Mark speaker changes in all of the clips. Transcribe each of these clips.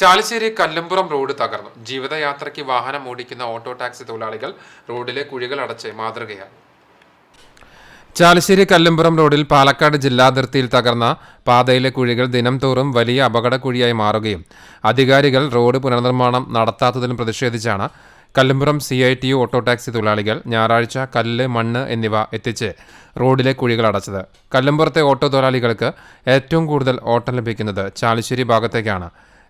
Speaker 1: Chalissery കല്ലമ്പുറം road തകർന്നു. ജീവിതയാത്രയ്ക്ക് വാഹനം ഓടിക്കുന്ന ഓട്ടോ ടാക്സി തൊഴിലാളികൾ റോഡിലെ കുഴികൾ അടച്ച് മാതൃകയായി. ചാലിശ്ശേരി കല്ലമ്പുറം റോഡിൽ പാലക്കാട് ജില്ലാതിർത്തിയിൽ തകർന്ന പാതയിലെ കുഴികൾ ദിനംതോറും വലിയ അപകടക്കുഴിയായി മാറുകയും അധികാരികൾ റോഡ് പുനർനിർമ്മാണം നടത്താത്തതിലും പ്രതിഷേധിച്ചാണ് Kallampuram C I T U auto taxi തൊഴിലാളികൾ ഞായറാഴ്ച കല്ല് മണ്ണ് എന്നിവ എത്തിച്ച് റോഡിലെ കുഴികൾ അടച്ചത്. കല്ലമ്പുറത്തെ ഓട്ടോ തൊഴിലാളികൾക്ക് ഏറ്റവും കൂടുതൽ ഓട്ടം ലഭിക്കുന്നത് ചാലിശ്ശേരി ഭാഗത്തേക്കാണ്.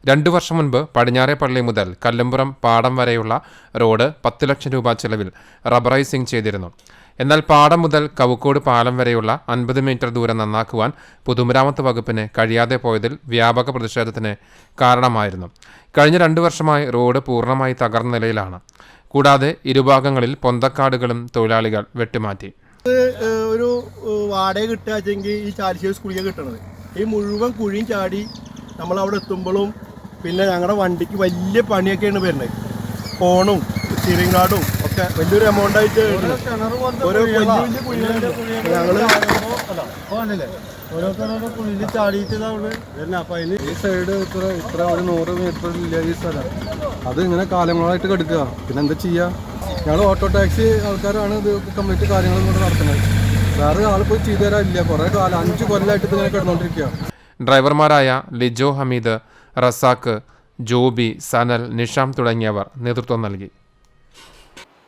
Speaker 1: രണ്ടു വർഷം മുൻപ് പടിഞ്ഞാറേപ്പള്ളി മുതൽ കല്ലമ്പുറം പാടം വരെയുള്ള റോഡ് പത്ത് ലക്ഷം രൂപ ചെലവിൽ റബ്ബറൈസിംഗ് ചെയ്തിരുന്നു. എന്നാൽ പാടം മുതൽ കവുക്കോട് പാലം വരെയുള്ള അൻപത് മീറ്റർ ദൂരം നന്നാക്കുവാൻ പൊതുമരാമത്ത് വകുപ്പിന് കഴിയാതെ പോയതിൽ വ്യാപക പ്രതിഷേധത്തിന് കാരണമായിരുന്നു. കഴിഞ്ഞ രണ്ടു വർഷമായി റോഡ് പൂർണമായി തകർന്ന നിലയിലാണ്. കൂടാതെ ഇരുഭാഗങ്ങളിൽ പൊന്തക്കാടുകളും തൊഴിലാളികൾ വെട്ടിമാറ്റി.
Speaker 2: ഒരു വാടക കിട്ടുക ഈ ചാലിശ്ശേരി സ്കൂളിലേക്ക് കിട്ടണത്. ഈ മുഴുവൻ കുഴിയും ചാടി നമ്മൾ അവിടെ എത്തുമ്പോഴും പിന്നെ ഞങ്ങളുടെ വണ്ടിക്ക് വലിയ പണിയൊക്കെയാണ് വരുന്നത്. ഫോണും സ്റ്റീറിംഗ് കാർഡും ഒക്കെ വലിയൊരു എമൗണ്ട് ആയിട്ട് ഓരോ ഞങ്ങൾ
Speaker 3: ഓരോരുത്തരോട് കുഴിയിൽ ചാടിയിട്ട് അവിടെ വരുന്നത് അപ്പം അതിന്
Speaker 4: ഈ സൈഡ് ഇത്ര ഇത്ര ഒരു നൂറ് മീറ്റർ ഇല്ല ഈ സ്ഥലം. അത് ഇങ്ങനെ കാലങ്ങളായിട്ട് കിടക്കുക പിന്നെ എന്താ ചെയ്യുക ഞങ്ങൾ ഓട്ടോ ടാക്സി ആൾക്കാരാണ് ഇത് കംപ്ലീറ്റ് കാര്യങ്ങൾ കൊണ്ട് നടത്തുന്നത്. വേറെ ആൾ പോയി ചെയ്തു തരാനില്ല. കുറേ കാലം അഞ്ച് കൊല്ലമായിട്ട് ഇങ്ങനെ കിടന്നുകൊണ്ടിരിക്കുക
Speaker 1: ഡ്രൈവർമാരായ ലിജോ ഹമീദ് റസാക്ക് ജോബി സനൽ നിഷാം തുടങ്ങിയവർ നേതൃത്വം നൽകി.